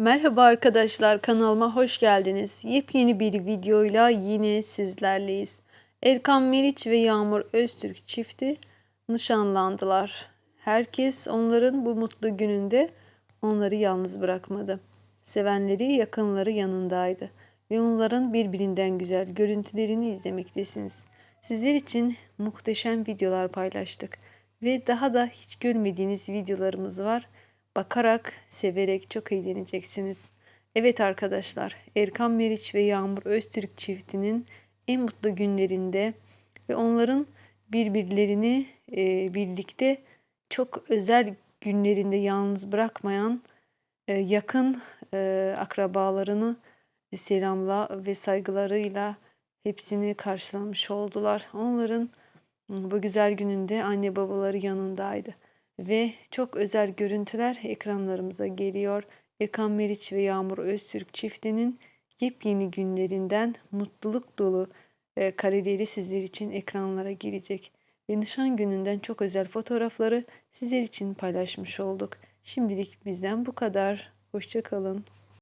Merhaba arkadaşlar kanalıma hoş geldiniz. Yepyeni bir videoyla yine sizlerleyiz. Erkan Meriç ve Yağmur Öztürk çifti nişanlandılar. Herkes onların bu mutlu gününde onları yalnız bırakmadı. Sevenleri, yakınları yanındaydı ve onların birbirinden güzel görüntülerini izlemektesiniz. Sizler için muhteşem videolar paylaştık ve daha da hiç görmediğiniz videolarımız var. Bakarak, severek çok eğleneceksiniz. Evet arkadaşlar, Erkan Meriç ve Yağmur Öztürk çiftinin en mutlu günlerinde ve onların birbirlerini e, birlikte çok özel günlerinde yalnız bırakmayan e, yakın e, akrabalarını selamla ve saygılarıyla hepsini karşılamış oldular. Onların bu güzel gününde anne babaları yanındaydı ve çok özel görüntüler ekranlarımıza geliyor. Erkan Meriç ve Yağmur Öztürk çiftinin yepyeni günlerinden mutluluk dolu e, kareleri sizler için ekranlara girecek. Ve nişan gününden çok özel fotoğrafları sizler için paylaşmış olduk. Şimdilik bizden bu kadar. Hoşçakalın.